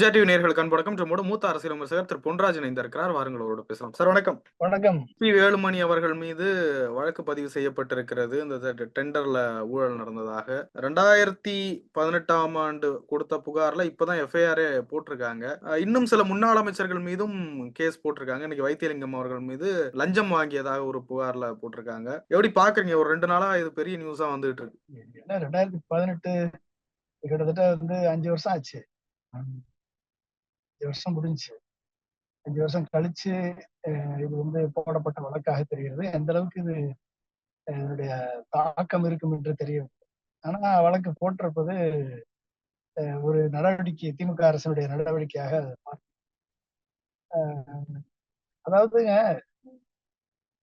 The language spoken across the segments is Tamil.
எம்ஜிஆர் டிவி நேர்களுக்கு அன்பு நம்மோட மூத்த அரசியல் விமர்சகர் திரு பொன்ராஜ் இணைந்திருக்கிறார். வாருங்கள் அவரோட பேசலாம். சார் வணக்கம். வணக்கம். பி வேலுமணி அவர்கள் மீது வழக்கு பதிவு செய்யப்பட்டிருக்கிறது. இந்த டெண்டர்ல ஊழல் நடந்ததாக. ரெண்டாயிரத்தி பதினெட்டாம் ஆண்டு கொடுத்த புகார்ல இப்பதான் எஃப்ஐஆரே போட்டிருக்காங்க. இன்னும் சில முன்னாள் அமைச்சர்கள் மீதும் கேஸ் போட்டிருக்காங்க. இன்னைக்கு வைத்தியலிங்கம் அவர்கள் மீது லஞ்சம் வாங்கியதாக ஒரு புகார்ல போட்டிருக்காங்க. எப்படி பாக்குறீங்க? ஒரு ரெண்டு நாளா இது பெரிய நியூஸா வந்துட்டு இருக்கு. ரெண்டாயிரத்தி பதினெட்டு கிட்டத்தட்ட வந்து அஞ்சு வருஷம் ஆச்சு. அஞ்சு வருஷம் முடிஞ்சுச்சு அஞ்சு வருஷம் கழிச்சு இது வந்து போடப்பட்ட வழக்காக தெரிகிறது. எந்த அளவுக்கு இது இதனுடைய தாக்கம் இருக்கும் என்று தெரியவில்லை ஆனா வழக்கு போட்டிருப்பது ஒரு நடவடிக்கை திமுக அரசனுடைய நடவடிக்கையாக அதாவதுங்க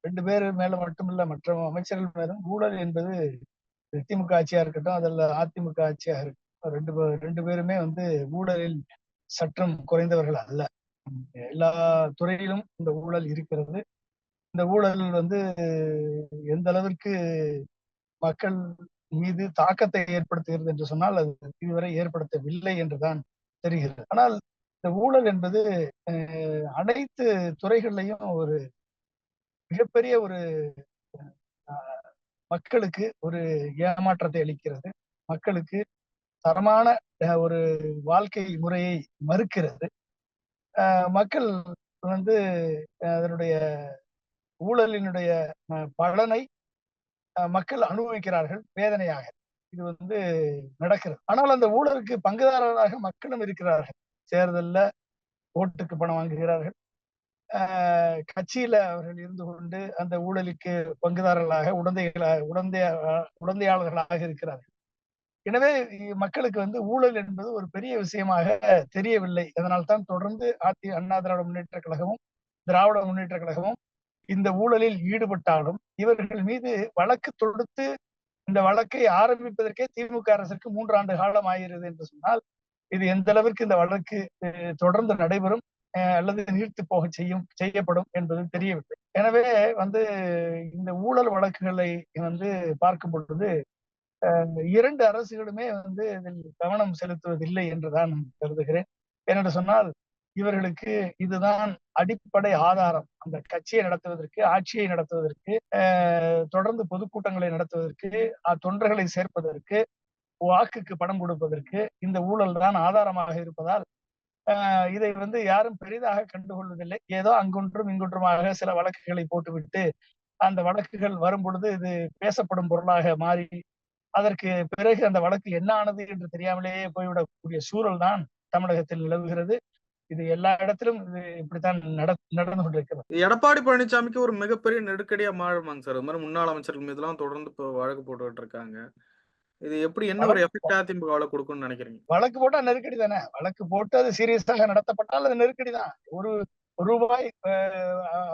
ரெண்டு பேர் மேல மட்டுமில்ல மற்ற அமைச்சர்கள் மேலும் ஊழல் என்பது திமுக ஆட்சியா இருக்கட்டும் அதில் அதிமுக ஆட்சியாக இருக்கட்டும். ரெண்டு ரெண்டு பேருமே வந்து ஊழலில் சற்றும் குறைந்தவர்கள் அல்ல. எல்லா துறையிலும் இந்த ஊழல் இருக்கிறது. இந்த ஊழல் வந்து எந்த அளவிற்கு மக்கள் மீது தாக்கத்தை ஏற்படுத்துகிறது என்று சொன்னால் அது இதுவரை ஏற்படுத்தவில்லை என்றுதான் தெரிகிறது. ஆனால் இந்த ஊழல் என்பது அனைத்து துறைகள்லையும் ஒரு மிகப்பெரிய ஒரு மக்களுக்கு ஒரு ஏமாற்றத்தை அளிக்கிறது. மக்களுக்கு தரமான ஒரு வாழ்க்கை முறையை மறுக்கிறது. மக்கள் வந்து அதனுடைய ஊழலினுடைய பலனை அஹ், மக்கள் அனுபவிக்கிறார்கள் வேதனையாக. இது வந்து நடக்கிறது. ஆனால் அந்த ஊழலுக்கு பங்குதாரராக மக்களும் இருக்கிறார்கள். தேர்தலில் ஓட்டுக்கு பணம் வாங்குகிறார்கள். ஆஹ் கட்சியில அவர்கள் இருந்து கொண்டு அந்த ஊழலுக்கு பங்குதாரர்களாக உடந்தைகளாக உடந்தைய உடந்தையாளர்களாக இருக்கிறார்கள். எனவே மக்களுக்கு வந்து ஊழல் என்பது ஒரு பெரிய விஷயமாக தெரியவில்லை. அதனால்தான் தொடர்ந்து அதி அண்ணா திராவிட முன்னேற்ற கழகமும் திராவிட முன்னேற்ற கழகமும் இந்த ஊழலில் ஈடுபட்டாலும் இவர்கள் மீது வழக்கு தொடுத்து இந்த வழக்கை ஆரம்பிப்பதற்கே திமுக அரசுக்கு மூன்றாண்டு காலம் ஆகிறது என்று சொன்னால் இது எந்த அளவிற்கு இந்த வழக்கு தொடர்ந்து நடைபெறும் அஹ், அல்லது நீர்த்து போக செய்யும் செய்யப்படும் என்பது தெரியவில்லை. எனவே வந்து இந்த ஊழல் வழக்குகளை வந்து பார்க்கும் பொழுது இரண்டு அரசுகளுமே வந்து இதில் கவனம் செலுத்துவதில்லை என்றுதான் நான் கருதுகிறேன். ஏனென்று சொன்னால் இவர்களுக்கு இதுதான் அடிப்படை ஆதாரம். அந்த கட்சியை நடத்துவதற்கு ஆட்சியை நடத்துவதற்கு அஹ், தொடர்ந்து பொதுக்கூட்டங்களை நடத்துவதற்கு தொண்டர்களை சேர்ப்பதற்கு வாக்குக்கு பணம் கொடுப்பதற்கு இந்த ஊழல் தான் ஆதாரமாக இருப்பதால் ஆஹ் இதை வந்து யாரும் பெரிதாக கண்டுகொள்வதில்லை. ஏதோ அங்கொன்றும் இங்கொன்றுமாக சில வழக்குகளை போட்டுவிட்டு அந்த வழக்குகள் வரும் பொழுது இது பேசப்படும் பொருளாக மாறி அதற்கு பிறகு அந்த வழக்கு என்ன ஆனது என்று தெரியாமலேயே போய்விடக்கூடிய சூழல் தான் தமிழகத்தில் நிலவுகிறது. இது எல்லா இடத்திலும் இது இப்படித்தான் நட நடந்து கொண்டிருக்கிறது. எடப்பாடி பழனிசாமிக்கு ஒரு மிகப்பெரிய நெருக்கடியா மாறுமாங்க சார். அது மாதிரி முன்னாள் அமைச்சர்கள் மீதுலாம் தொடர்ந்து இப்போ வழக்கு போட்டுக்கிட்டு இருக்காங்க இது எப்படி என்ன ஒரு எஃபெக்ட் அதிமுகவில் கொடுக்கும்னு நினைக்கிறீங்க? வழக்கு போட்டா நெருக்கடி தானே? வழக்கு போட்டு அது சீரியஸாக நடத்தப்பட்டால் அது நெருக்கடி தான். ஒரு ரூபாய்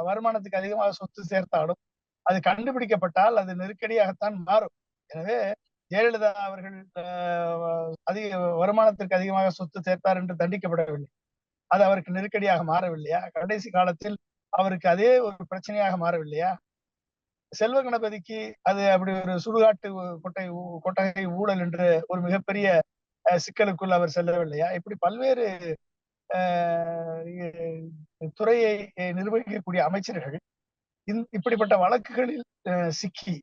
வருமானத்துக்கு அதிகமாக சொத்து சேர்த்தாலும் அது கண்டுபிடிக்கப்பட்டால் அது நெருக்கடியாகத்தான் மாறும். எனவே ஜெயலலிதா அவர்கள் அஹ், அதிக வருமானத்திற்கு அதிகமாக சொத்து சேர்த்தார் என்று தண்டிக்கப்படவில்லை. அது அவருக்கு நெருக்கடியாக மாறவில்லையா? கடைசி காலத்தில் அவருக்கு அதே ஒரு பிரச்சனையாக மாறவில்லையா? செல்வ கணபதிக்கு அது அப்படி ஒரு சுடுகாட்டு கொட்டை கொட்டகை ஊழல் என்று ஒரு மிகப்பெரிய அஹ், சிக்கலுக்குள் அவர் செல்லவில்லையா? இப்படி பல்வேறு துறையை நிர்வகிக்கக்கூடிய அமைச்சர்கள் இப்படிப்பட்ட வழக்குகளில் அஹ், சிக்கி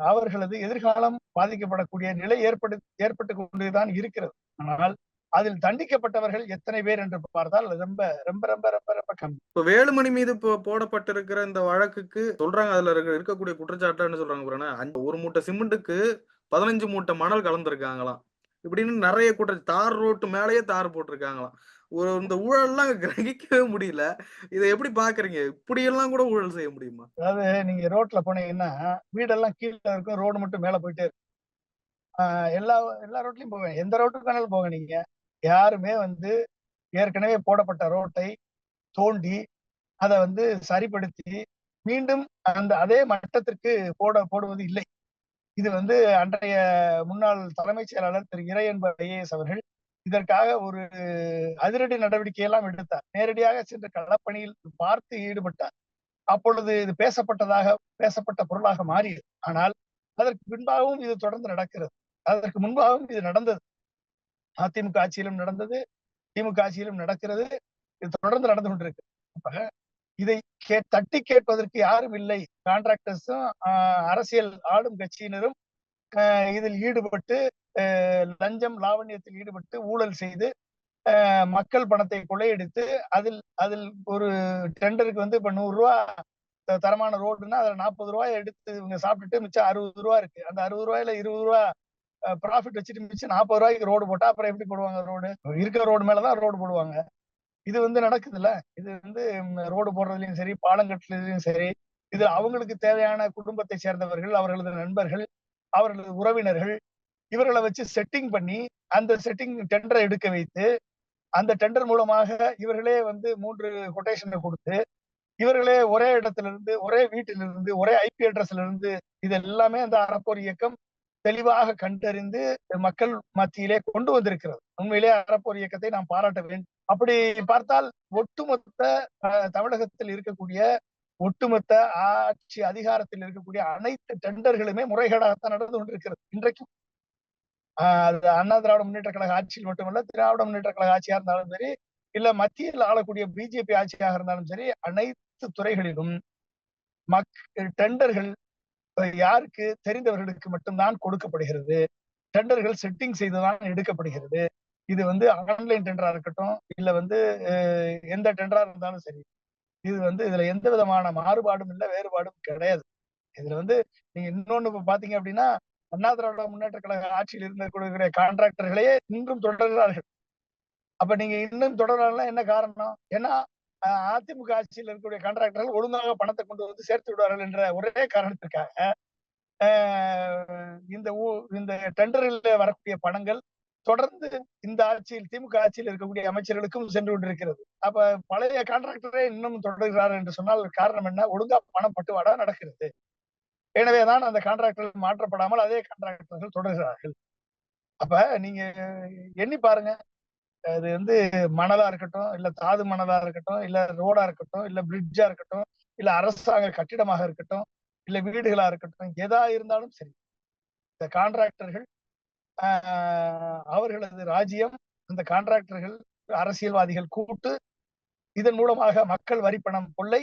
அவர்களது எதிர்காலம் பாதிக்கப்படக்கூடிய நிலை ஏற்படு ஏற்பட்டு கொண்டுதான் இருக்கிறது. ஆனால் அதில் தண்டிக்கப்பட்டவர்கள் எத்தனை பேர் என்று பார்த்தால் ரொம்ப ரொம்ப ரொம்ப ரொம்ப ரொம்ப கம்மி. இப்ப வேலுமணி மீது இப்போ போடப்பட்டிருக்கிற இந்த வழக்குக்கு சொல்றாங்க அதுல இருக்க இருக்கக்கூடிய குற்றச்சாட்டு என்ன சொல்றாங்க அஞ்சு- ஒரு மூட்டை சிமெண்ட்டுக்கு பதினஞ்சு மூட்டை மணல் கலந்துருக்காங்களாம். இப்படின்னு நிறைய குற்ற தார் ரோட்டு மேலேயே தார் போட்டிருக்காங்களாம். ஒரு இந்த ஊழல்லாம் கிரகிக்கவே முடியல. இதை எப்படி பாக்குறீங்க? இப்படி எல்லாம் கூட ஊழல் செய்ய முடியுமா? அதாவது நீங்க ரோட்ல போனீங்கன்னா வீடெல்லாம் கீழே இருக்கும் ரோடு மட்டும் மேல போயிட்டே இருக்கும். ஆஹ் எல்லா எல்லா ரோட்லயும் போவேன். எந்த ரோட்டுக்கு வேணாலும் போங்க நீங்க. யாருமே வந்து ஏற்கனவே போடப்பட்ட ரோட்டை தோண்டி அதை வந்து சரிப்படுத்தி மீண்டும் அந்த அதே மட்டத்திற்கு போட போடுவது இல்லை. இது வந்து அன்றைய முன்னாள் தலைமைச் செயலாளர் திரு. இறையன்பு ஐஏஎஸ் அவர்கள் இதற்காக ஒரு அதிரடி நடவடிக்கை எல்லாம் எடுத்தார். நேரடியாக சென்று களப்பணியில் பார்த்து ஈடுபட்டார். அப்பொழுது இது பேசப்பட்டதாக பேசப்பட்ட பொருளாக மாறியது. ஆனால் அதற்கு பின்பாகவும் இது தொடர்ந்து நடக்கிறது. அதற்கு முன்பாகவும் இது நடந்தது. அதிமுக ஆட்சியிலும் நடந்தது திமுக ஆட்சியிலும் நடக்கிறது. இது தொடர்ந்து நடந்து கொண்டிருக்கு. அப்ப இதை கே தட்டி கேட்பதற்கு யாரும் இல்லை. கான்ட்ராக்டர்ஸும் அரசியல் ஆளும் கட்சியினரும் இதில் ஈடுபட்டு லஞ்சம் லாவண்யத்தில் ஈடுபட்டு ஊழல் செய்து மக்கள் பணத்தை கொள்ளையடித்து அதில் அதில் ஒரு டெண்டருக்கு வந்து இப்ப நூறு ரூபா த- தரமான ரோடுன்னா அதுல நாற்பது ரூபாய் எடுத்து இவங்க சாப்பிட்டுட்டு மிச்சம் அறுபது ரூபா இருக்கு. அந்த அறுபது ரூபாயில இருபது ரூபா ப்ராஃபிட் வச்சுட்டு மிச்சம் நாற்பது ரூபாய்க்கு ரோடு போட்டா அப்புறம் எப்படி போடுவாங்க ரோடு? இருக்கிற ரோடு மேலதான் ரோடு போடுவாங்க. இது வந்து நடக்குதுல்ல? இது வந்து ரோடு போடுறதுலயும் சரி பாலம் கட்டுறதுலயும் சரி இது அவங்களுக்கு தேவையான குடும்பத்தை சேர்ந்தவர்கள் அவர்களது நண்பர்கள் அவர்களது உறவினர்கள் இவர்களை வச்சு செட்டிங் பண்ணி அந்த செட்டிங் டெண்டரை எடுக்க வைத்து அந்த டெண்டர் மூலமாக இவர்களே வந்து மூன்று கொட்டேஷனை கொடுத்து இவர்களே ஒரே இடத்துல இருந்து ஒரே வீட்டிலிருந்து ஒரே ஐபி அட்ரஸ்ல இருந்து இது எல்லாமே அந்த அறப்போர் இயக்கம் தெளிவாக கண்டறிந்து மக்கள் மத்தியிலே கொண்டு வந்திருக்கிறது. உண்மையிலே அறப்போர் இயக்கத்தை நாம் பாராட்ட வேண்டும். அப்படி பார்த்தால் ஒட்டுமொத்த தமிழகத்தில் இருக்கக்கூடிய ஒட்டுமொத்த ஆட்சி அதிகாரத்தில் இருக்கக்கூடிய அனைத்து டெண்டர்களுமே முறைகேடாகத்தான் நடந்து கொண்டிருக்கிறது. இன்றைக்கும் அது அண்ணா திராவிட முன்னேற்ற கழக ஆட்சியில் மட்டுமல்ல திராவிட முன்னேற்ற கழக ஆட்சியா இருந்தாலும் சரி இல்ல மத்தியில் ஆளக்கூடிய பிஜேபி ஆட்சியாக இருந்தாலும் சரி அனைத்து துறைகளிலும் மக் டெண்டர்கள் யாருக்கு தெரிந்தவர்களுக்கு மட்டும்தான் கொடுக்கப்படுகிறது. டெண்டர்கள் செட்டிங் செய்துதான் எடுக்கப்படுகிறது. இது வந்து ஆன்லைன் டெண்டரா இருக்கட்டும் இல்ல வந்து எந்த டெண்டரா இருந்தாலும் சரி இது வந்து இதுல எந்த விதமான மாறுபாடும் இல்லை வேறுபாடும் கிடையாது. இதுல வந்து நீங்க இன்னொன்னு பாத்தீங்க அப்படின்னா அண்ணா திராவிட முன்னேற்ற கழக ஆட்சியில் இருந்த கான்ட்ராக்டர்களையே இன்றும் தொடர்கிறார்கள். அப்ப நீங்க இன்னும் தொடரலாம் என்ன காரணம்? ஏன்னா அதிமுக ஆட்சியில் இருக்கக்கூடிய கான்ட்ராக்டர்கள் ஒழுங்காக பணத்தை கொண்டு வந்து சேர்த்து விடுவார்கள் என்ற ஒரே காரணத்திற்காக அஹ், இந்த ஊ- இந்த டெண்டரில் வரக்கூடிய பணங்கள் தொடர்ந்து இந்த ஆட்சியில் திமுக ஆட்சியில் இருக்கக்கூடிய அமைச்சர்களுக்கும் சென்று கொண்டிருக்கிறது. அப்ப பழைய கான்ட்ராக்டரே இன்னும் தொடர்கிறார் என்று சொன்னால் காரணம் என்ன? ஒழுங்கா பணம் பட்டுவாடா நடக்கிறது? எனவேதான் அந்த கான்ட்ராக்டர்கள் மாற்றப்படாமல் அதே கான்ட்ராக்டர்கள் தொடர்கிறார்கள். அப்ப நீங்க எண்ணி பாருங்க. அது வந்து மணலா இருக்கட்டும் இல்ல தாது மணலா இருக்கட்டும் இல்ல ரோடா இருக்கட்டும் இல்ல பிரிட்ஜா இருக்கட்டும் இல்ல அரசாங்க கட்டிடமாக இருக்கட்டும் இல்ல வீடுகளா இருக்கட்டும் எதா இருந்தாலும் சரி இந்த கான்ட்ராக்டர்கள் ஆஹ் அவர்களது ராஜ்யம் அந்த கான்ட்ராக்டர்கள் அரசியல்வாதிகள் கூட்டு இதன் மூலமாக மக்கள் வரிப்பணம் கொள்ளை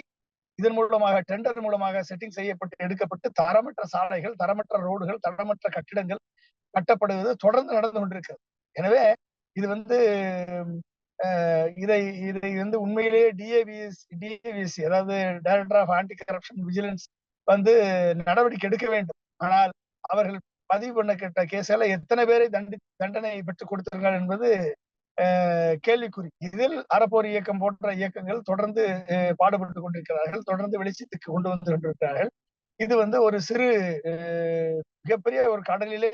இதன் மூலமாக டெண்டர் மூலமாக செட்டிங் செய்யப்பட்டு எடுக்கப்பட்டு தரமற்ற சாலைகள் தரமற்ற ரோடுகள் தரமற்ற கட்டிடங்கள் கட்டப்படுவது தொடர்ந்து நடந்து கொண்டிருக்கிறது. எனவே இது வந்து இதை இதை வந்து உண்மையிலேயே டிஏவிஎஸ் டிஏபிஎஸ்சி அதாவது director of anti corruption vigilance வந்து நடவடிக்கை எடுக்க வேண்டும். ஆனால் அவர்கள் பதிவு பண்ண கேட்ட எல்லாம் எத்தனை பேரை தண்டி தண்டனை பெற்றுக் கொடுத்திருக்கார்கள் என்பது கேள்விக்குறி. இதில் அறப்போர் இயக்கம் போன்ற இயக்கங்கள் தொடர்ந்து பாடுபட்டு கொண்டிருக்கிறார்கள். தொடர்ந்து வெளிச்சத்துக்கு கொண்டு வந்து கொண்டிருக்கிறார்கள். இது வந்து ஒரு சிறு மிகப்பெரிய ஒரு கடலிலே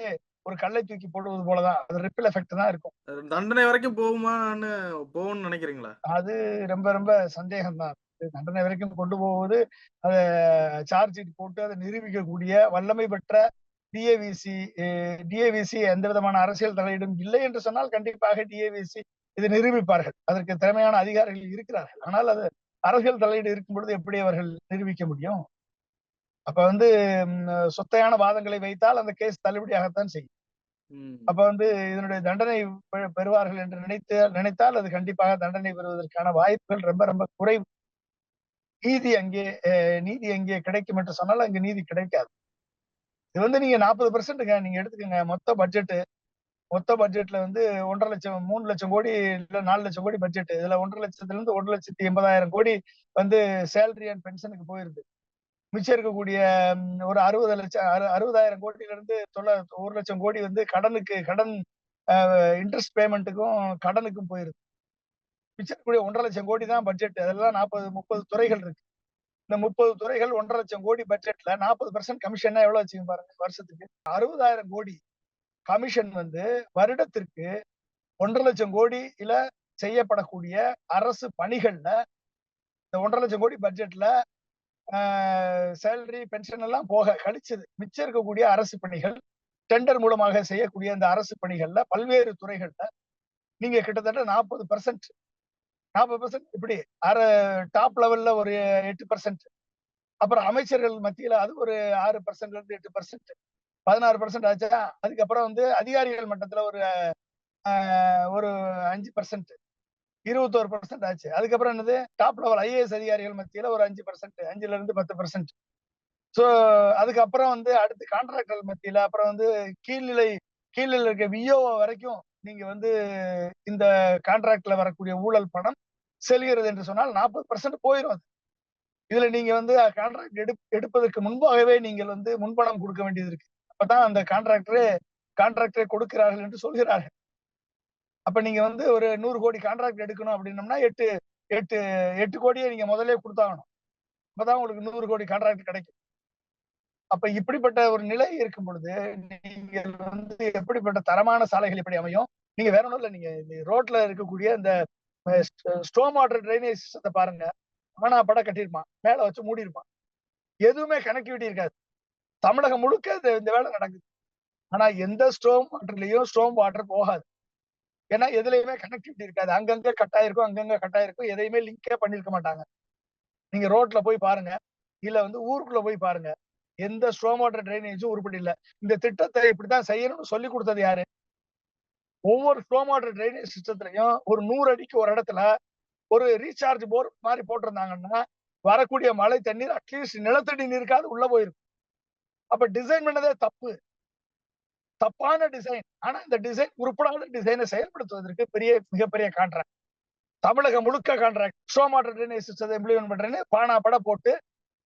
ஒரு கல்லை தூக்கி போடுவது போலதான் அது ரிப்பிள் எஃபெக்ட் தான் இருக்கும். தண்டனை வரைக்கும் போகுமான்னு போகும்னு நினைக்கிறீங்களா? அது ரொம்ப ரொம்ப சந்தேகம் தான். தண்டனை வரைக்கும் கொண்டு போவது அதை சார்ஜ் போட்டு அதை நிரூபிக்கக்கூடிய வல்லமை பெற்ற டிஏவிசி டிஏவிசி எந்த விதமான அரசியல் தலையீடும் இல்லை என்று சொன்னால் கண்டிப்பாக டிஏவிசி இதை நிரூபிப்பார்கள். அதற்கு திறமையான அதிகாரிகள் இருக்கிறார்கள். ஆனால் அது அரசியல் தலையீடு இருக்கும் பொழுது எப்படி அவர்கள் நிரூபிக்க முடியும்? அப்ப வந்து சொத்தையான வாதங்களை வைத்தால் அந்த கேஸ் தள்ளுபடியாகத்தான் செய்யும். அப்ப வந்து இதனுடைய தண்டனை பெறுவார்கள் என்று நினைத்து நினைத்தால் அது கண்டிப்பாக தண்டனை பெறுவதற்கான வாய்ப்புகள் ரொம்ப ரொம்ப குறைவு. நீதி அங்கே நீதி அங்கே கிடைக்கும் என்று சொன்னால் அங்கு நீதி கிடைக்காது. இது வந்து நீங்க நாற்பது பெர்சென்ட்டுங்க நீங்க எடுத்துக்கோங்க. மொத்த பட்ஜெட்டு மொத்த பட்ஜெட்ல வந்து ஒன்றரை லட்சம் மூணு லட்சம் கோடி இல்ல நாலு லட்சம் கோடி பட்ஜெட் இதுல ஒன்றரை லட்சத்துல இருந்து ஒரு லட்சத்தி எண்பதாயிரம் கோடி வந்து சேலரி அண்ட் பென்ஷனுக்கு போயிருது. மிச்சம் இருக்கக்கூடிய ஒரு அறுபது லட்சம் அறு- அறுபதாயிரம் கோடியில இருந்து தொள்ள ஒரு லட்சம் கோடி வந்து கடனுக்கு கடன் இன்ட்ரெஸ்ட் பேமெண்ட்டுக்கும் கடனுக்கும் போயிருது. மிச்சம் இருக்கக்கூடிய ஒன்றரை லட்சம் கோடி தான் பட்ஜெட் அதெல்லாம் நாற்பது முப்பது துறைகள் இருக்கு. இந்த முப்பது துறைகள் ஒன்றரை லட்சம் கோடி பட்ஜெட்ல நாற்பது பர்சன்ட் கமிஷன் எவ்வளவு வச்சுங்க பாருங்க வருஷத்துக்கு? அறுபதாயிரம் கோடி கமிஷன் வந்து வருடத்திற்கு ஒன்றரை லட்சம் கோடியில செய்யப்படக்கூடிய அரசு பணிகள்ல இந்த ஒன்றரை லட்சம் கோடி பட்ஜெட்ல சேலரி பென்ஷன் எல்லாம் போக கழிச்சது. மிச்சம் இருக்கக்கூடிய அரசு பணிகள் டெண்டர் மூலமாக செய்யக்கூடிய இந்த அரசு பணிகள்ல பல்வேறு துறைகள்ல நீங்க கிட்டத்தட்ட நாற்பது பர்சன்ட் நாற்பது பர்சன்ட் இப்படி அரை டாப் லெவல்ல ஒரு எட்டு பர்சன்ட் அப்புறம் அமைச்சர்கள் மத்தியில அது ஒரு ஆறு பர்சன்ட்ல இருந்து எட்டு பர்சன்ட் பதினாறு பர்சன்ட் ஆச்சா? அதுக்கப்புறம் வந்து அதிகாரிகள் மட்டத்துல ஒரு ஒரு அஞ்சு பர்சன்ட் இருபத்தோரு பர்சன்ட் ஆச்சு. அதுக்கப்புறம் என்னது? டாப் லெவல் ஐஏஎஸ் அதிகாரிகள் மத்தியில ஒரு அஞ்சு பர்சன்ட் அஞ்சுல இருந்து பத்து பர்சன்ட் ஸோ அதுக்கப்புறம் வந்து அடுத்து கான்ட்ராக்டர் மத்தியில அப்புறம் வந்து கீழ்நிலை கீழ்நிலை இருக்க விஓ வரைக்கும் நீங்க வந்து இந்த கான்ட்ராக்ட்ல வரக்கூடிய ஊழல் பணம் செல்கிறது என்று சொன்னால் நாற்பது பர்சன்ட் போயிடும் அது. இதுல நீங்க வந்து கான்ட்ராக்ட் எடு எடுப்பதற்கு முன்பாகவே நீங்கள் வந்து முன்பணம் கொடுக்க வேண்டியது இருக்கு. அப்பதான் அந்த கான்ட்ராக்டரே கான்ட்ராக்டரை கொடுக்கிறார்கள் என்று சொல்கிறார்கள். அப்ப நீங்க வந்து ஒரு நூறு கோடி கான்ட்ராக்ட் எடுக்கணும் அப்படின்னம்னா எட்டு எட்டு எட்டு கோடியை நீங்க முதல்ல கொடுத்தாகணும். அப்பதான் உங்களுக்கு நூறு கோடி கான்ட்ராக்ட் கிடைக்கும். அப்ப இப்படிப்பட்ட ஒரு நிலை இருக்கும் பொழுது நீங்கள் வந்து எப்படிப்பட்ட தரமான சாலைகள் எப்படி அமையும்? நீங்க வேற ஒன்றும் இல்லை நீங்க ரோட்ல இருக்கக்கூடிய இந்த ஸ்டோம் வாட்டர் ட்ரைனேஜ் சிஸ்டத்தை பாருங்க. ஆனா பட கட்டியிருப்பான் மேல வச்சு மூடி இருப்பான் எதுவுமே கனெக்டிவிட்டி இருக்காது. தமிழகம் முழுக்க இந்த இந்த வேலை நடக்குது. ஆனா எந்த ஸ்டோம் வாட்டர்லயும் ஸ்டோம் வாட்டர் போகாது. ஏன்னா எதுலயுமே கனெக்டிவிட்டி இருக்காது. அங்கங்க கட்டாயிருக்கும் அங்கங்க கட்டாயிருக்கும். எதையுமே லிங்கே பண்ணிருக்க மாட்டாங்க. நீங்க ரோட்ல போய் பாருங்க. இல்ல வந்து ஊருக்குள்ள போய் பாருங்க. எந்த ஸ்டோம் வாட்டர் ட்ரைனேஜும் உருப்படி இல்லை. இந்த திட்டத்தை இப்படித்தான் செய்யணும்னு சொல்லி கொடுத்தது யாரு? ஒவ்வொரு ஸ்லோ வாட்டர் ட்ரைனேஜ் சிஸ்டத்துலயும் ஒரு நூறு அடிக்கு ஒரு இடத்துல ஒரு ரீசார்ஜ் போர் மாதிரி போட்டிருந்தாங்கன்னா வரக்கூடிய மழை தண்ணீர் அட்லீஸ்ட் நிலத்தடி நீருக்காவது உள்ள போயிருக்கும் அப்ப டிசைன் பண்ணதே தப்பு. தப்பான டிசைன். ஆனா இந்த டிசைன் உருப்படாத டிசைனை செயல்படுத்துவதற்கு பெரிய மிகப்பெரிய கான்ட்ராக்ட் தமிழகம் முழுக்க கான்ட்ராக்ட் ஸ்டோம் மாட்டர் ட்ரைனேஜ் சிஸ்டத்தை இம்ப்ளிமெண்ட் பண்றேன்னு பானா பட போட்டு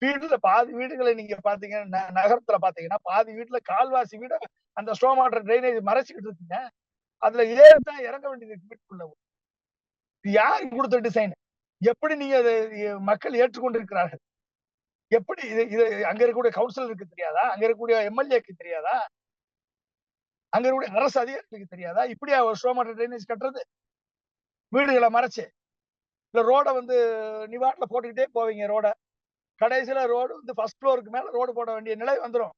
வீட்டுல பாதி வீடுகளை நீங்க பாத்தீங்கன்னா நகரத்துல பாத்தீங்கன்னா பாதி வீட்டுல கால்வாசி வீட அந்த ஸ்டோம் வாட்டர் ட்ரைனேஜ் மறைச்சுக்கிட்டு இருக்குங்க. அதுல ஏறிதான் இறங்க வேண்டியது வீட்டுக்குள்ள. யாரு கொடுத்த டிசைன் எப்படி நீங்க அதை மக்கள் ஏற்றுக்கொண்டிருக்கிறார்கள்? எப்படி இது இது அங்க இருக்கக்கூடிய கவுன்சிலருக்கு தெரியாதா? அங்க இருக்கக்கூடிய எம்எல்ஏக்கு தெரியாதா? அங்க இருக்கக்கூடிய அரசு அதிகாரிகளுக்கு தெரியாதா? இப்படியா ஒரு ஸ்டோமாட்டர் ட்ரைனேஜ் கட்டுறது? வீடுகளை மறைச்சு. இல்ல ரோட வந்து நிவாட்ல போட்டுக்கிட்டே போவீங்க ரோட. கடைசியில ரோடு வந்து ஃபர்ஸ்ட் ஃப்ளோருக்கு மேல ரோடு போட வேண்டிய நிலை வந்துடும்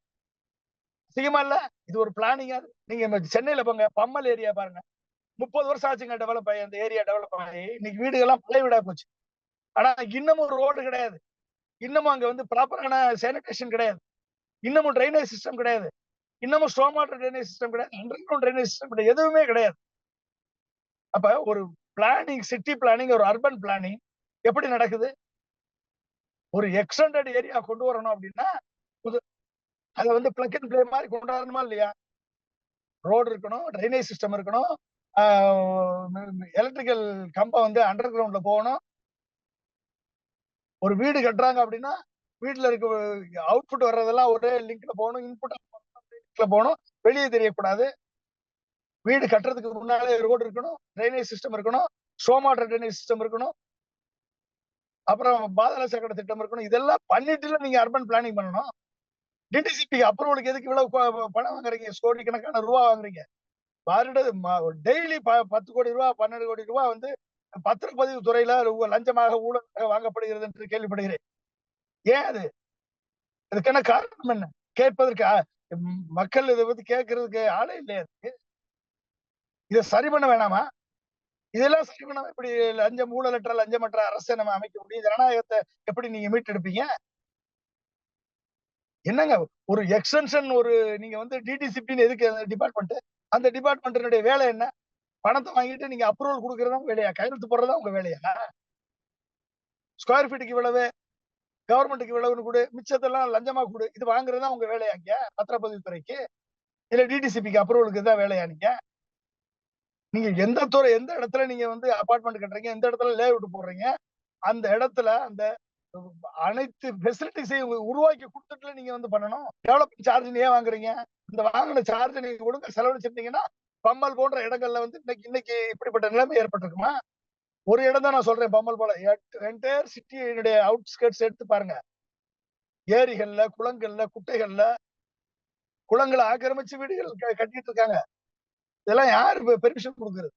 சிகமா இல்ல? இது ஒரு பிளானிங்கா நீங்க சென்னையில போங்க பம்மல் ஏரியா பாருங்க. முப்பது வருஷம் ஆச்சுங்க டெவலப் ஆகி அந்த ஏரியா டெவலப் ஆகி. இன்னைக்கு வீடுகள்லாம் பழைய வீடா போச்சு. ஆனா இன்னமும் ரோடு கிடையாது. இன்னமும் அங்க வந்து ப்ராப்பரான சானிடேஷன் கிடையாது. இன்னமும் ட்ரைனேஜ் சிஸ்டம் கிடையாது. இன்னமும் ஸ்டோம் வாட்டர் ட்ரைனேஜ் சிஸ்டம் கிடையாது. அண்டர் கிரவுண்ட் ட்ரைனேஜ் சிஸ்டம் கிடையாது. எதுவுமே கிடையாது. அப்ப ஒரு பிளானிங் சிட்டி பிளானிங் ஒரு அர்பன் பிளானிங் எப்படி நடக்குது? ஒரு எக்ஸ்டெண்டட் ஏரியா கொண்டு வரணும் அப்படின்னா அதை வந்து பிளக் அண்ட் பிளே மாதிரி கொண்டு வரணுமா இல்லையா? ரோடு இருக்கணும் ட்ரைனேஜ் சிஸ்டம் இருக்கணும் எலக்ட்ரிக்கல் கம்பம் வந்து அண்டர் கிரவுண்ட்ல போகணும். ஒரு வீடு கட்டுறாங்க அப்படின்னா வீட்டுல இருக்க அவுட்புட் வர்றதெல்லாம் ஒரே லிங்க்ல போகணும் இன்புட் லிங்க்ல போகணும் வெளியே தெரியக்கூடாது. வீடு கட்டுறதுக்கு முன்னாலே ரோடு இருக்கணும் ட்ரைனேஜ் சிஸ்டம் இருக்கணும் சோமாட்டர் ட்ரைனேஜ் சிஸ்டம் இருக்கணும் அப்புறம் பாதாள சாக்கடை திட்டம் இருக்கணும். இதெல்லாம் பண்ணிட்டு நீங்க அர்பன் பிளானிங் பண்ணணும். டிடிசிபி அப்ரூவலுக்கு எதுக்கு இவ்வளவு பணம் வாங்குறீங்க? கோடி கணக்கான ரூபா வாங்குறீங்க. வருட டெய்லி பத்து கோடி ரூபா பன்னெண்டு கோடி ரூபா வந்து பத்திரப்பதிவு துறையில லஞ்சமாக ஊழலாக வாங்கப்படுகிறது என்று கேள்விப்படுகிறேன். ஏன் அது? இதுக்கான காரணம் என்ன? கேட்பதற்கு மக்கள் இதை பத்தி கேட்கறதுக்கு ஆளே இல்லையா இதை சரி பண்ண வேணாமா? இதெல்லாம் சரி பண்ண இப்படி லஞ்சம் ஊழலற்ற லஞ்சமற்ற அரசை நம்ம அமைக்க முடியும். ஜனநாயகத்தை எப்படி நீங்க மீட்டெடுப்பீங்க? என்னங்க ஒரு எக்ஸ்டென்ஷன் ஒரு நீங்க வந்து டிடிசிபின்னு எதுக்கு அந்த டிபார்ட்மெண்ட் அந்த டிபார்ட்மெண்ட்டினுடைய வேலை என்ன? பணத்தை வாங்கிட்டு நீங்க அப்ரூவல் கொடுக்கறதா வேலையா? கையெழுத்து போடுறதா உங்க வேலையா? ஸ்கொயர் ஃபீட்டுக்கு இவ்வளவு கவர்மெண்ட்டுக்கு இவ்வளவுன்னு கொடு மிச்சத்தெல்லாம் லஞ்சமா கொடு இது வாங்குறதா உங்க வேலையா இங்க? பத்திரப்பதிவு துறைக்கு இல்ல டிடிசிபிக்கு அப்ரூவலுக்கு தான் வேலையா நீங்க? நீங்க எந்த துறை எந்த இடத்துல நீங்க வந்து அபார்ட்மெண்ட் கட்டுறீங்க எந்த இடத்துல லே அவுட் போடுறீங்க அந்த இடத்துல அந்த அனைத்து ஃபெசிலிட்டிஸையும் உருவாக்கி கொடுத்துட்டு நீங்க வந்து பண்ணணும். டெவலப்மெண்ட் சார்ஜ் ஏன் வாங்குறீங்க? இந்த வாங்கின சார்ஜ் நீங்க கொடுக்க செலவழிச்சிருந்தீங்கன்னா பம்மல் போன்ற இடங்கள்ல வந்து இன்னைக்கு இன்னைக்கு இப்படிப்பட்ட நிலைமை ஏற்பட்டிருக்குமா? ஒரு இடம் தான் நான் சொல்றேன் பம்மல் போல. என்டையர் சிட்டியினுடைய அவுட்ஸ்கர்ட்ஸ் எடுத்து பாருங்க. ஏரிகள்ல குளங்கள்ல குட்டைகள்ல குளங்களை ஆக்கிரமிச்சு வீடுகள் கட்டிட்டு இருக்காங்க. இதெல்லாம் யார் பெர்மிஷன் கொடுக்கறது?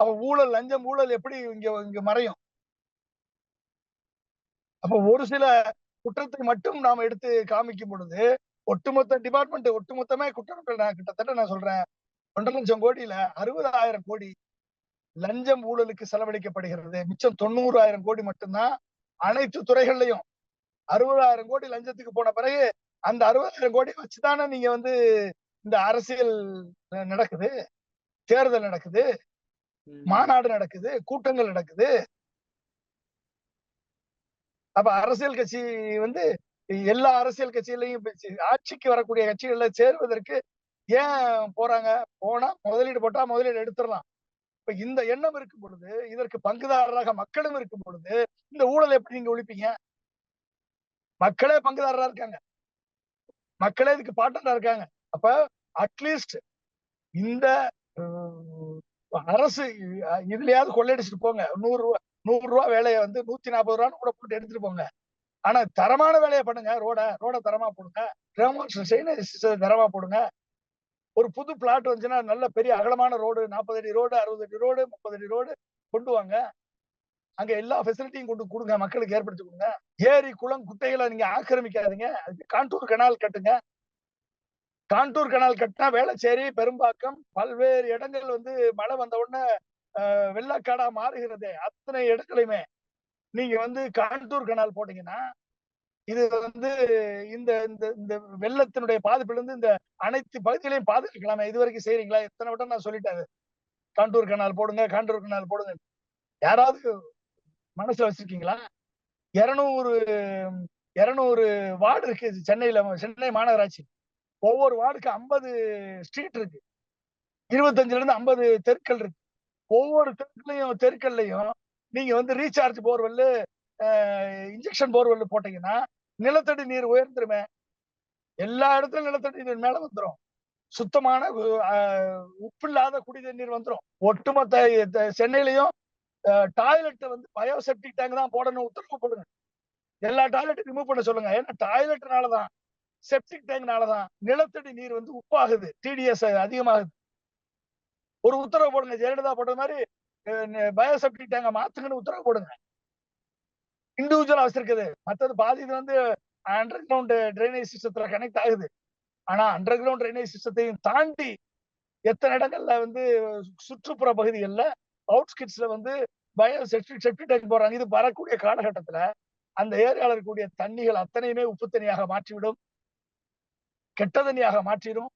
அப்ப ஊழல் லஞ்சம் ஊழல் எப்படி இங்க இங்க மறையும்? அப்ப ஒரு சில குற்றத்தை மட்டும் நாம் எடுத்து காமிக்கும் பொழுது ஒட்டுமொத்த டிபார்ட்மெண்ட் ஒட்டுமொத்தமே குற்றங்கள் நான் கிட்டத்தட்ட நான் சொல்றேன் ஒன்றரை லட்சம் கோடியில அறுபதாயிரம் கோடி லஞ்சம் ஊழலுக்கு செலவழிக்கப்படுகிறது. மிச்சம் தொண்ணூறாயிரம் கோடி மட்டும்தான் அனைத்து துறைகள்லையும். அறுபதாயிரம் கோடி லஞ்சத்துக்கு போன பிறகு அந்த அறுபதாயிரம் கோடி வச்சுதானே நீங்க வந்து இந்த அரசியல் நடக்குது. தேர்தல் நடக்குது. மாநாடு நடக்குது. கூட்டங்கள் நடக்குது. அப்ப அரசியல் கட்சி வந்து எல்லா அரசியல் கட்சியிலையும் சி- ஆட்சிக்கு வரக்கூடிய கட்சிகள்ல சேருவதற்கு ஏன் போறாங்க? போனா முதலீடு போட்டா முதலீடு எடுத்துடலாம். இப்ப இந்த எண்ணம் இருக்கும் பொழுது இதற்கு பங்குதாரராக மக்களும் இருக்கும் பொழுது இந்த ஊழலை எப்படி நீங்க ஒழிப்பீங்க? மக்களே பங்குதாரரா இருக்காங்க. மக்களே இதுக்கு பார்ட்னரா இருக்காங்க. அப்ப அட்லீஸ்ட் இந்த அரசு இதுலயாவது கொள்ளையடிச்சிட்டு போங்க. நூறு ரூபா நூறு ரூபா வேலையை வந்து நூத்தி நாற்பது ரூபான்னு கூட போட்டு எடுத்துட்டு போங்க. ஆனா தரமான வேலையை பண்ணுங்க. ரோட ரோட தரமா போடுங்க. கிராம தரமா போடுங்க. ஒரு புது பிளாட் வந்துச்சுன்னா நல்ல பெரிய அகலமான ரோடு நாற்பது அடி ரோடு அறுபது அடி ரோடு முப்பது அடி ரோடு கொண்டு வாங்க. அங்க எல்லா ஃபெசிலிட்டியும் கொண்டு கொடுங்க. மக்களுக்கு ஏற்படுத்தி கொடுங்க. ஏரி குளம் குட்டைகளை நீங்க ஆக்கிரமிக்காதீங்க. அதுக்கு கான்டூர் கெனால் கட்டுங்க. கான்டூர் கனால் கட்டினா வேளச்சேரி பெரும்பாக்கம் பல்வேறு இடங்கள் வந்து மழை வந்த உடனே ஆஹ், வெள்ளக்காடா மாறுகிறதே அத்தனை இடங்களையுமே நீங்க வந்து கான்டூர் கனால் போட்டீங்கன்னா இது வந்து இந்த இந்த இந்த வெள்ளத்தினுடைய பாதிப்பிலிருந்து இந்த அனைத்து பகுதிகளையும் பாதுகாக்கலாமே. இது வரைக்கும் செய்யறீங்களா எத்தனை வட்டம் நான் சொல்லிட்டேன். காண்டூர் கனால் போடுங்க காண்டூர் கனால் போடுங்க. யாராவது மனசுல வச்சிருக்கீங்களா? இருநூறு இருநூறு வார்டு இருக்கு சென்னையில சென்னை மாநகராட்சி. ஒவ்வொரு வார்டுக்கு ஐம்பது ஸ்ட்ரீட் இருக்கு. இருபத்தஞ்சுல இருந்து ஐம்பது தெருக்கள் இருக்கு. ஒவ்வொரு தெருக்களையும் தெருக்கள்லையும் நீங்க வந்து ரீசார்ஜ் போர்வெல் இன்ஜெக்ஷன் போர்வெல் போட்டீங்கன்னா நிலத்தடி நீர் உயர்ந்துருமே. எல்லா இடத்துலயும் நிலத்தடி நீர் மேல வந்துடும் சுத்தமான உப்பு உப்பில்லாத குடி நீர் வந்துடும் ஒட்டுமொத்த சென்னையிலையும் டாய்லெட்டை டாய்லெட் வந்து பயோசெப்டிக் டேங்க் தான் போடணும். உத்தரவு போடுங்க. எல்லா டாய்லெட்டும் ரிமூவ் பண்ண சொல்லுங்க. ஏன்னா டாய்லெட்னாலதான் செப்டிக் டேங்க்னாலதான் நிலத்தடி நீர் வந்து உப்பாகுது. டிடிஎஸ் அதிகமாகுது. ஒரு உத்தரவு போடுங்க. ஜெயலலிதா போட்ட மாதிரி பயோசெப்டிக் டேங்க மாத்துங்கன்னு உத்தரவு போடுங்க. இண்டிவிஜுவல் வச்சிருக்குது மத்தது பாதி இது வந்து அண்டர் கிரவுண்ட் ட்ரைனேஜ் சிஸ்டத்துல கனெக்ட் ஆகுது. ஆனா அண்டர் கிரவுண்ட் ட்ரைனேஜ் சிஸ்டத்தையும் தாண்டி எத்தனை இடங்கள்ல வந்து சுற்றுப்புற பகுதிகளில் அவுட்ஸ்கிட்ஸ்ல வந்து பயோ செப்டிக் செப்டிக் டேங்க் போடுறாங்க. இது வரக்கூடிய காலகட்டத்துல அந்த ஏரியாவில் இருக்கக்கூடிய தண்ணிகள் அத்தனையுமே உப்பு தண்ணியாக மாற்றிவிடும். கெட்டதனியாக மாற்றிடும்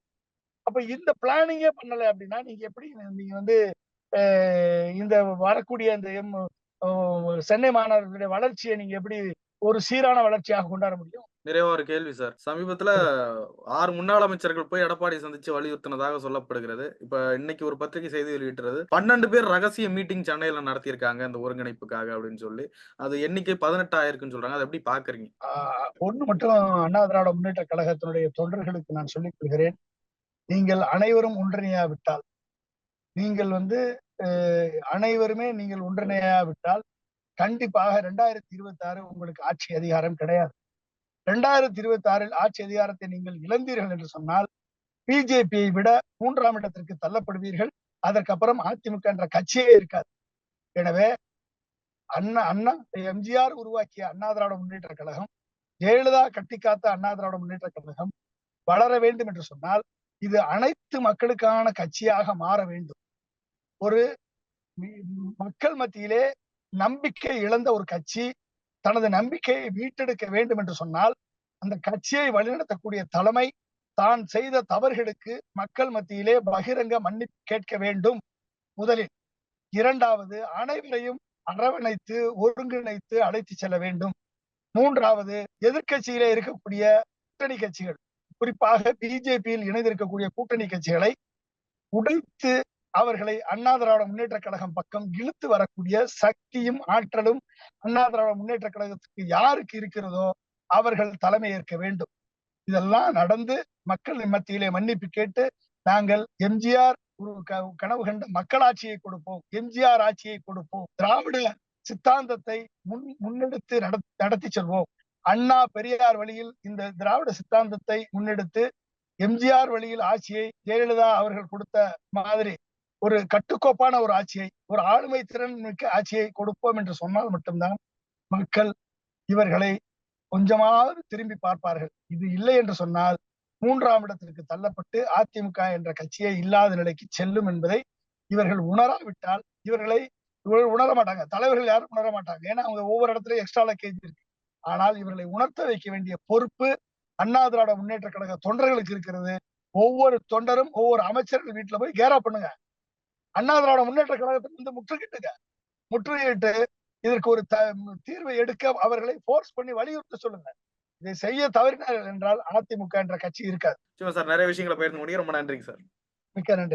அப்ப இந்த பிளானிங்கே பண்ணல அப்படின்னா நீங்க எப்படி நீங்க வந்து இந்த வரக்கூடிய இந்த எம் சென்னை மாநகரத்துடைய வளர்ச்சியை நீங்க எப்படி ஒரு சீரான வளர்ச்சியாக கொண்டாட முடியும்? நிறைவா ஒரு கேள்வி சார். சமீபத்துல ஆறு முன்னாள் அமைச்சர்கள் போய் எடப்பாடி சந்திச்சு வலியுறுத்தினதாக சொல்லப்படுகிறது. இப்ப இன்னைக்கு ஒரு பத்திரிகை செய்தி வெளியிட்டுறது பன்னெண்டு பேர் ரகசிய மீட்டிங் சென்னையில நடத்தியிருக்காங்க இந்த ஒருங்கிணைப்புக்காக அப்படின்னு சொல்லி. அது எண்ணிக்கை பதினெட்டாயிருக்குன்னு சொல்றாங்க. அதை எப்படி பாக்குறீங்க? ஒண்ணு மட்டும் அண்ணா திராவிட முன்னேற்ற கழகத்தினுடைய தொண்டர்களுக்கு நான் சொல்லிக் கொள்கிறேன். நீங்கள் அனைவரும் ஒன்றிணையாவிட்டால் நீங்கள் வந்து அனைவருமே நீங்கள் ஒன்றிணையாவிட்டால் கண்டிப்பாக ரெண்டாயிரத்தி இருபத்தி ஆறு உங்களுக்கு ஆட்சி அதிகாரம் கிடையாது. ரெண்டாயிரத்தி இருபத்தி ஆறில் ஆட்சி அதிகாரத்தை நீங்கள் இழந்தீர்கள் என்று சொன்னால் பிஜேபியை விட மூன்றாம் இடத்திற்கு தள்ளப்படுவீர்கள். அதற்கப்புறம் அதிமுக என்ற கட்சியே இருக்காது. எனவே அண்ணா அண்ணா எம்ஜிஆர் உருவாக்கிய அண்ணா திராவிட முன்னேற்ற கழகம் ஜெயலலிதா கட்டி காத்த அண்ணா திராவிட முன்னேற்ற கழகம் வளர வேண்டும் என்று சொன்னால் இது அனைத்து மக்களுக்கான கட்சியாக மாற வேண்டும். ஒரு மக்கள் மத்தியிலே நம்பிக்கை இழந்த ஒரு கட்சி தனது நம்பிக்கையை மீட்டெடுக்க வேண்டும் என்று சொன்னால் அந்த கட்சியை வழிநடத்தக்கூடிய தலைமை தான் செய்த தவறுகளுக்கு மக்கள் மத்தியிலே பகிரங்க மன்னிப்பு கேட்க வேண்டும். முதலில் இரண்டாவது அனைவரையும் அரவணைத்து ஒருங்கிணைத்து அழைத்து செல்ல வேண்டும். மூன்றாவது எதிர்க்கட்சியிலே இருக்கக்கூடிய கூட்டணி கட்சிகள் குறிப்பாக பிஜேபியில் இணைந்திருக்கக்கூடிய கூட்டணி கட்சிகளை உடைத்து அவர்களை அண்ணா திராவிட முன்னேற்ற கழகம் பக்கம் இழுத்து வரக்கூடிய சக்தியும் ஆற்றலும் அண்ணா திராவிட முன்னேற்ற கழகத்துக்கு யாருக்கு இருக்கிறதோ அவர்கள் தலைமை ஏற்க வேண்டும். இதெல்லாம் நடந்து மக்கள் மத்தியிலே மன்னிப்பு கேட்டு நாங்கள் எம்ஜிஆர் ஒரு கனவு கண்ட மக்களாட்சியை கொடுப்போம். எம்ஜிஆர் ஆட்சியை கொடுப்போம். திராவிட சித்தாந்தத்தை முன் முன்னெடுத்து நடத்- நடத்தி செல்வோம். அண்ணா பெரியார் வழியில் இந்த திராவிட சித்தாந்தத்தை முன்னெடுத்து எம்ஜிஆர் வழியில் ஆட்சியை ஜெயலலிதா அவர்கள் கொடுத்த மாதிரி ஒரு கட்டுக்கோப்பான ஒரு ஆட்சியை ஒரு ஆளுமை திறன் மிக்க ஆட்சியை கொடுப்போம் என்று சொன்னால் மட்டும்தான் மக்கள் இவர்களை கொஞ்சமாவது திரும்பி பார்ப்பார்கள். இது இல்லை என்று சொன்னால் மூன்றாம் இடத்திற்கு தள்ளப்பட்டு அதிமுக என்ற கட்சியே இல்லாத நிலைக்கு செல்லும் என்பதை இவர்கள் உணராவிட்டால் இவர்களை இவர்கள் உணர மாட்டாங்க. தலைவர்கள் யாரும் உணர மாட்டாங்க. ஏன்னா அவங்க ஒவ்வொரு இடத்துலயும் எக்ஸ்ட்ரா லக்கேஜ் இருக்கு. ஆனால் இவர்களை உணர்த்த வைக்க வேண்டிய பொறுப்பு அண்ணா திராவிட முன்னேற்ற கழக தொண்டர்களுக்கு இருக்கிறது. ஒவ்வொரு தொண்டரும் ஒவ்வொரு அமைச்சர்கள் வீட்டுல போய் கேரா பண்ணுங்க. அண்ணா திராவிட முன்னேற்ற கழகத்துல இருந்து முற்றுகிட்டுங்க முற்றுகையிட்டு இதற்கு ஒரு தீர்வை எடுக்க அவர்களை ஃபோர்ஸ் பண்ணி வலியுறுத்த சொல்லுங்க. இதை செய்ய தவறினார்கள் என்றால் அதிமுக என்ற கட்சி இருக்காது. சார் நிறைய விஷயங்களை பகிர்ந்து முடியும் ரொம்ப நன்றிங்க சார். மிக்க நன்றி.